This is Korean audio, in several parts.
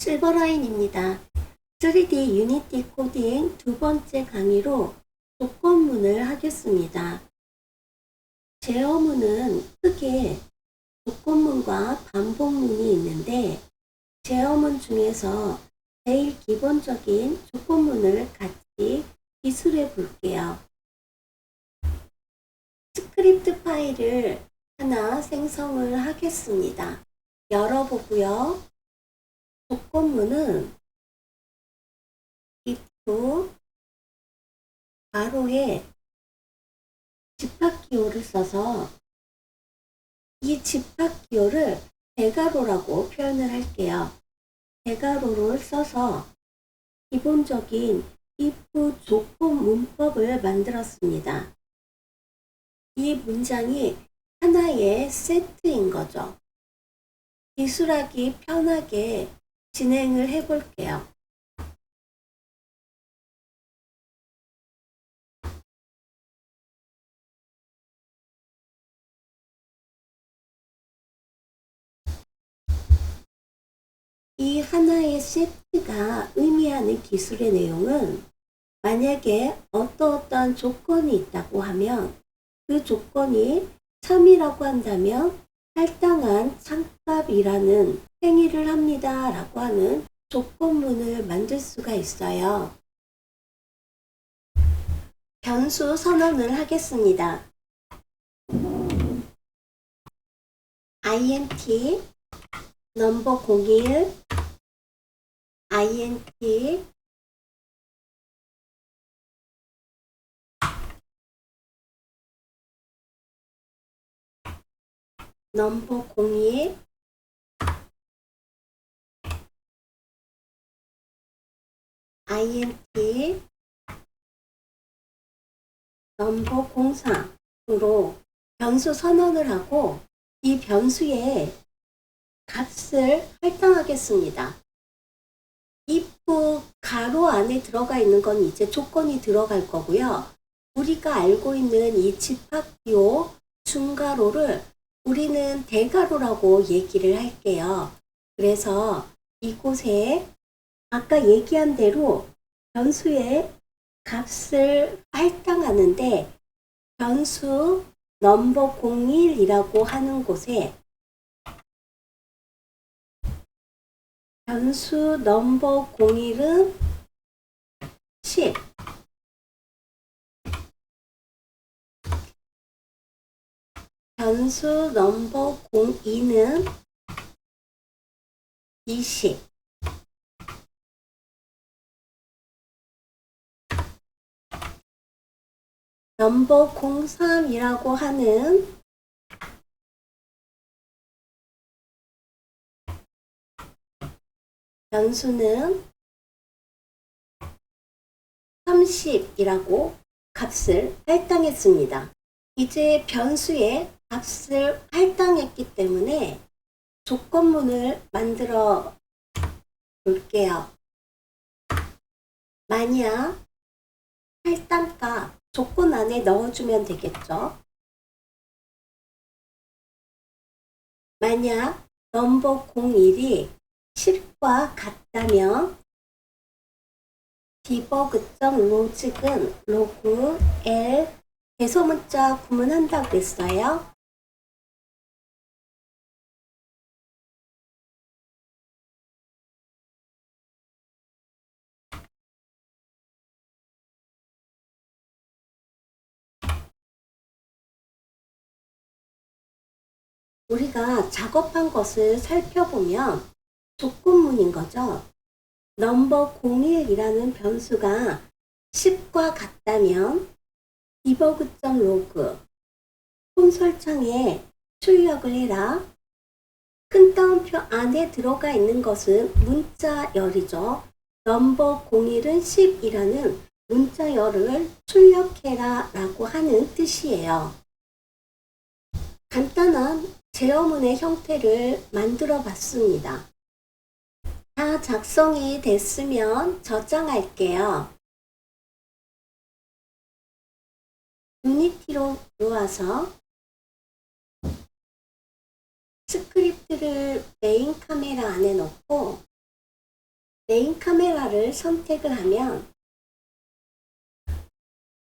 실버라인입니다. 3D 유니티 코딩 두 번째 강의로 조건문을 하겠습니다. 제어문은 크게 조건문과 반복문이 있는데 제어문 중에서 제일 기본적인 조건문을 같이 기술해 볼게요. 스크립트 파일을 하나 생성을 하겠습니다. 열어보고요. 조건문은 if 괄호에 집합기호를 써서 이 집합기호를 대괄호라고 표현을 할게요. 대괄호를 써서 기본적인 if 조건 문법을 만들었습니다. 이 문장이 하나의 세트인 거죠. 기술하기 편하게 진행을 해 볼게요. 이 하나의 세트가 의미하는 기술의 내용은 만약에 어떠 어떠한 조건이 있다고 하면 그 조건이 참이라고 한다면 할당한 창값이라는 행위를 합니다. 라고 하는 조건문을 만들 수가 있어요. 변수 선언을 하겠습니다. int 넘버 01 int 넘버 02 int 넘버 04으로 변수 선언을 하고 이 변수에 값을 할당하겠습니다. if 가로 안에 들어가 있는 건 이제 조건이 들어갈 거고요. 우리가 알고 있는 이 집합기호 중가로를 우리는 대가로라고 얘기를 할게요. 그래서 이곳에 아까 얘기한 대로 변수의 값을 할당하는데 변수 넘버 01이라고 하는 곳에 변수 넘버 01은 10 변수 넘버 02는 20 넘버 03이라고 하는 변수는 30이라고 값을 할당했습니다. 이제 변수에 값을 할당했기 때문에 조건문을 만들어 볼게요. 만약 할당가 조건 안에 넣어주면 되겠죠. 만약 넘버 01이 10과 같다면 디버그.logic은 로그 L 대소문자 구문한다고 그랬어요. 우리가 작업한 것을 살펴보면 조건문인 거죠. 넘버 01이라는 변수가 10과 같다면 디버그.log 콘솔창에 출력을 해라. 큰 따옴표 안에 들어가 있는 것은 문자열이죠. 넘버 01은 10이라는 문자열을 출력해라 라고 하는 뜻이에요. 간단한 제어문의 형태를 만들어 봤습니다. 다 작성이 됐으면 저장할게요. 유니티로 들어와서 스크립트를 메인 카메라 안에 넣고 메인 카메라를 선택을 하면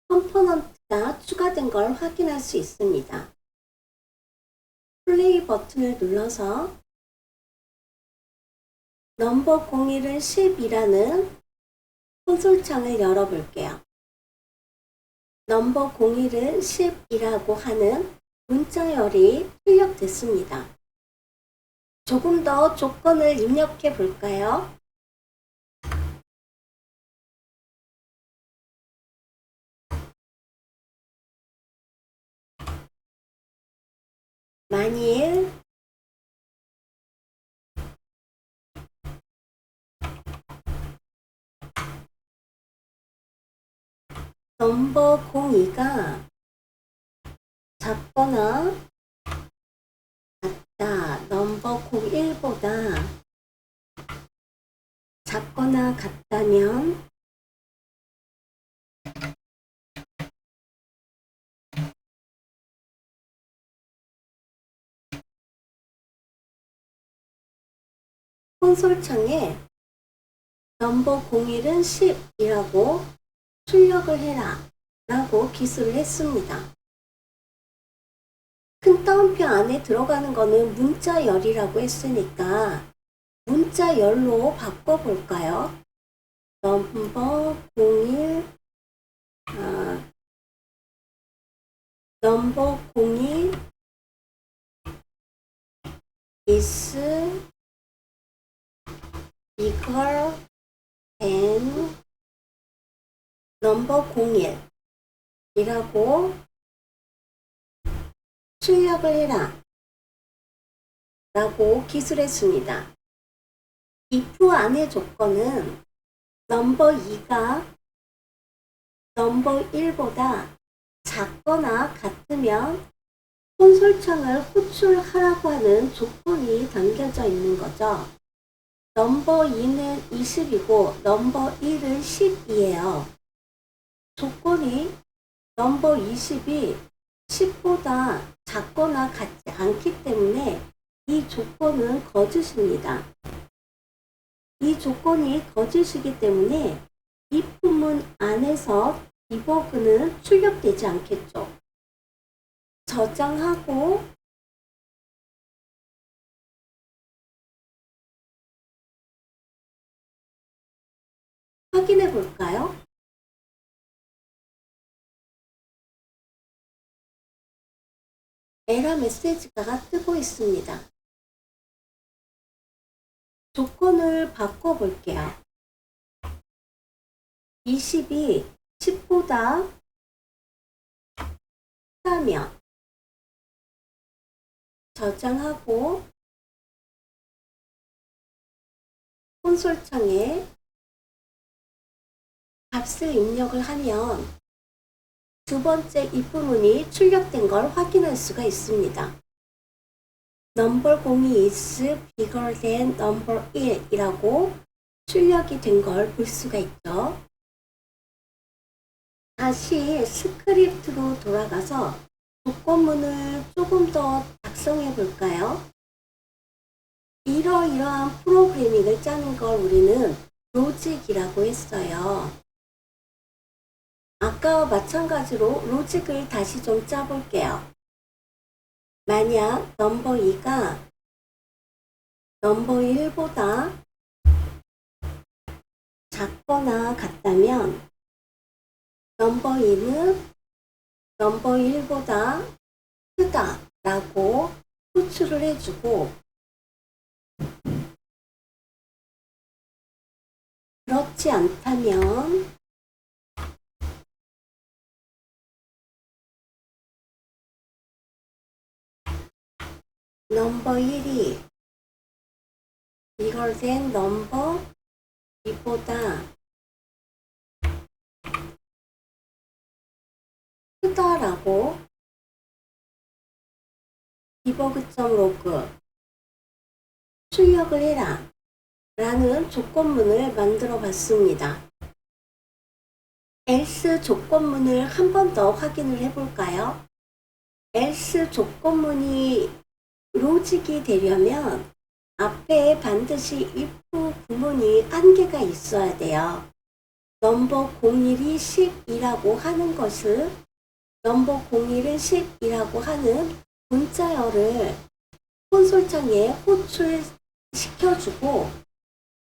컴포넌트가 추가된 걸 확인할 수 있습니다. 플레이 버튼을 눌러서 넘버 01은 10이라는 콘솔 창을 열어볼게요. 넘버 01은 10이라고 하는 문자열이 출력됐습니다. 조금 더 조건을 입력해 볼까요? 만일 넘버 02가 작거나 같다. 넘버 01보다 작거나 같다면 콘솔 창에 넘버 01은 10이라고 출력을 해라 라고 기술을 했습니다. 큰 따옴표 안에 들어가는 거는 문자열이라고 했으니까 문자열로 바꿔볼까요? 넘버 01 아, 넘버 01 is bigger than 넘버 01 이라고 출력을 해라 라고 기술했습니다. if 안의 조건은 넘버 2가 넘버 1보다 작거나 같으면 콘솔창을 호출하라고 하는 조건이 담겨져 있는 거죠. 넘버 2는 20이고 넘버 1은 10이에요. 조건이 넘버 20이 10보다 작거나 같지 않기 때문에 이 조건은 거짓입니다. 이 조건이 거짓이기 때문에 이 부문 안에서 디버그는 출력되지 않겠죠. 저장하고 확인해 볼까요? 에러 메시지가 뜨고 있습니다. 조건을 바꿔볼게요. 20이 10보다 크다면 저장하고 콘솔 창에 값을 입력을 하면 두 번째 입부문이 출력된 걸 확인할 수가 있습니다. 넘버 02 is bigger than number 1이라고 출력이 된 걸 볼 수가 있죠. 다시 스크립트로 돌아가서 조건문을 조금 더 작성해 볼까요? 이러이러한 프로그래밍을 짜는 걸 우리는 로직이라고 했어요. 아까와 마찬가지로 로직을 다시 좀 짜볼게요. 만약 넘버 2가 넘버 1보다 작거나 같다면 넘버 2는 넘버 1보다 크다 라고 호출을 해주고 그렇지 않다면 넘버 1이 이걸 된 넘버 2보다 크다라고 디버그.로그 출력을 해라 라는 조건문을 만들어 봤습니다. else 조건문을 한 번 더 확인을 해 볼까요? else 조건문이 로직이 되려면 앞에 반드시 if 구문이 한 개가 있어야 돼요. 넘버 01이 10이라고 하는 것을 넘버 01은 10이라고 하는 문자열을 콘솔창에 호출시켜주고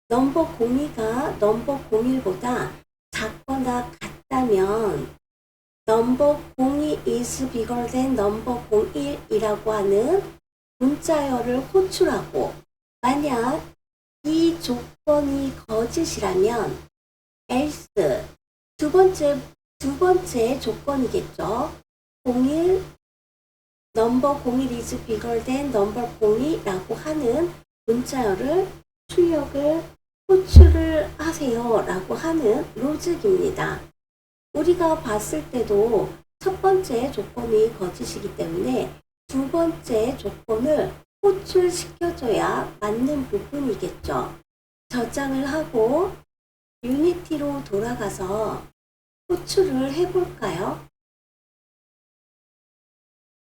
넘버 02가 넘버 01보다 작거나 같다면 넘버 02 is bigger than 넘버 01이라고 하는 문자열을 호출하고 만약 이 조건이 거짓이라면 else 두 번째 두 번째 조건이겠죠. 01 넘버 01 is bigger than 넘버 02라고 하는 문자열을 출력을 호출을 하세요 라고 하는 로직입니다. 우리가 봤을 때도 첫 번째 조건이 거짓이기 때문에 두 번째 조건을 호출시켜줘야 맞는 부분이겠죠. 저장을 하고 유니티로 돌아가서 호출을 해볼까요?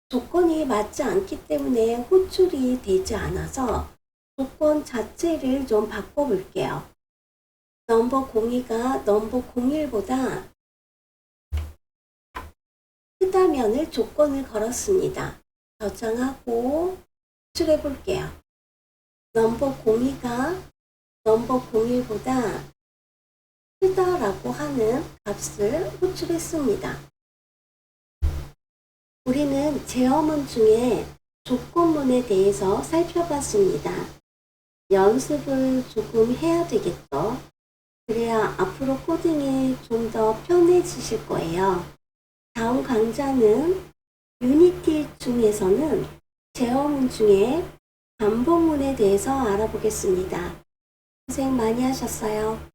조건이 맞지 않기 때문에 호출이 되지 않아서 조건 자체를 좀 바꿔볼게요. 넘버 02가 넘버 01보다 크다면을 조건을 걸었습니다. 저장하고 호출해 볼게요. 넘버 02가 넘버 01보다 크다라고 하는 값을 호출했습니다. 우리는 제어문 중에 조건문에 대해서 살펴봤습니다. 연습을 조금 해야 되겠죠. 그래야 앞으로 코딩이 좀 더 편해지실 거예요. 다음 강좌는 유니티 중에서는 제어문 중에 반복문에 대해서 알아보겠습니다. 고생 많이 하셨어요.